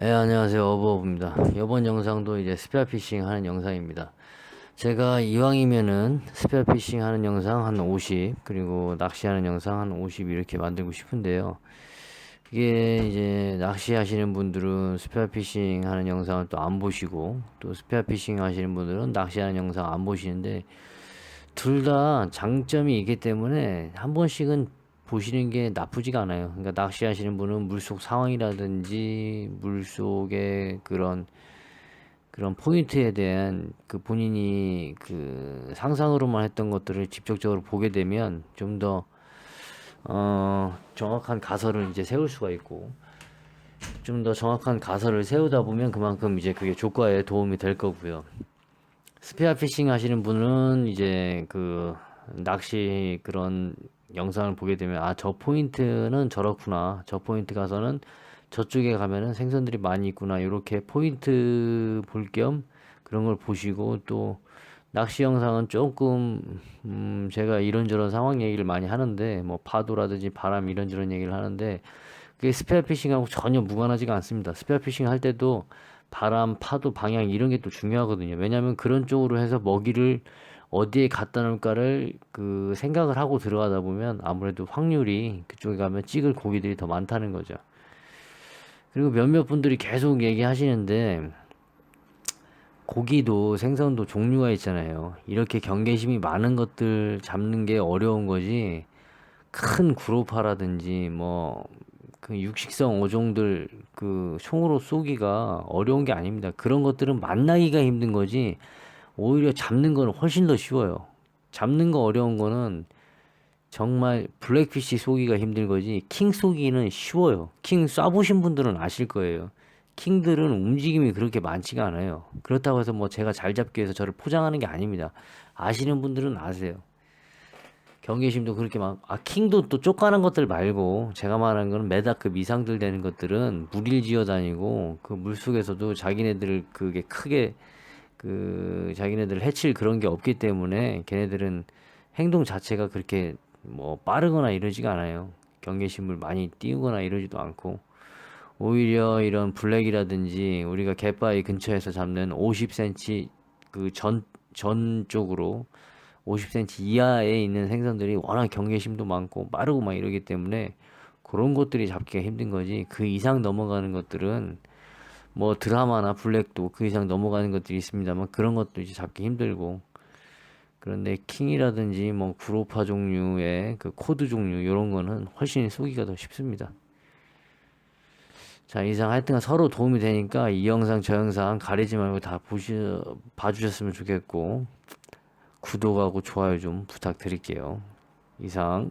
네, 안녕하세요. 어버버입니다. 이번 영상도 이제 스페어 피싱 하는 영상입니다. 제가 이왕이면은 스페어 피싱 하는 영상 한 50, 그리고 낚시하는 영상 한 50 이렇게 만들고 싶은데요. 이게 이제 낚시하시는 분들은 스페어 피싱 하는 영상을 또 안 보시고, 또 스페어 피싱 하시는 분들은 낚시하는 영상 안 보시는데, 둘 다 장점이 있기 때문에 한 번씩은 보시는 게 나쁘지가 않아요. 그러니까 낚시하시는 분은 물속 상황이라든지 물속의 그런 그런 포인트에 대한 그 본인이 그 상상으로만 했던 것들을 직접적으로 보게 되면 좀 더 어, 정확한 가설을 이제 세울 수가 있고 좀 더 정확한 가설을 세우다 보면 그만큼 이제 그게 조과에 도움이 될 거고요. 스페어 피싱 하시는 분은 이제 그 낚시 그런 영상을 보게 되면 아 저 포인트는 저렇구나 저 포인트 가서는 저쪽에 가면은 생선들이 많이 있구나 이렇게 포인트 볼 겸 그런 걸 보시고 또 낚시 영상은 조금 음 제가 이런저런 상황 얘기를 많이 하는데 뭐 파도라든지 바람 이런저런 얘기를 하는데 그게 스페어 피싱하고 전혀 무관하지가 않습니다. 스페어 피싱 할 때도 바람, 파도, 방향 이런 게 또 중요하거든요. 왜냐하면 그런 쪽으로 해서 먹이를 어디에 갖다 놓을까를 그 생각을 하고 들어가다 보면 아무래도 확률이 그쪽에 가면 찍을 고기들이 더 많다는 거죠. 그리고 몇몇 분들이 계속 얘기하시는데 고기도 생선도 종류가 있잖아요. 이렇게 경계심이 많은 것들 잡는 게 어려운 거지. 큰 구로파라든지 뭐 그 육식성 어종들 그 총으로 쏘기가 어려운 게 아닙니다. 그런 것들은 만나기가 힘든 거지. 오히려 잡는 거는 훨씬 더 쉬워요. 잡는 거 어려운 거는 정말 블랙피쉬 쏘기가 힘든 거지 킹 쏘기는 쉬워요. 킹 쏴보신 분들은 아실 거예요. 킹들은 움직임이 그렇게 많지가 않아요. 그렇다고 해서 뭐 제가 잘 잡기 위해서 저를 포장하는 게 아닙니다. 아시는 분들은 아세요. 경계심도 그렇게 막, 아, 킹도 또 쫓가는 것들 말고, 제가 말하는 거는 메다급 이상들 되는 것들은 물일 지어 다니고, 그 물속에서도 자기네들 그게 크게, 그, 자기네들 해칠 그런 게 없기 때문에, 걔네들은 행동 자체가 그렇게 뭐 빠르거나 이러지가 않아요. 경계심을 많이 띄우거나 이러지도 않고, 오히려 이런 블랙이라든지 우리가 갯바위 근처에서 잡는 50cm 그 전, 전 쪽으로 50cm 이하에 있는 생선들이 워낙 경계심도 많고 빠르고 막 이러기 때문에 그런 것들이 잡기가 힘든 거지 그 이상 넘어가는 것들은 뭐 드라마나 블랙도 그 이상 넘어가는 것들이 있습니다만 그런 것도 이제 잡기 힘들고 그런데 킹이라든지 뭐 구로파 종류의 그 코드 종류 이런 거는 훨씬 쏘기가 더 쉽습니다. 자, 이상 하여튼 서로 도움이 되니까 이 영상 저 영상 가리지 말고 다 보시 봐주셨으면 좋겠고 구독하고 좋아요 좀 부탁드릴게요. 이상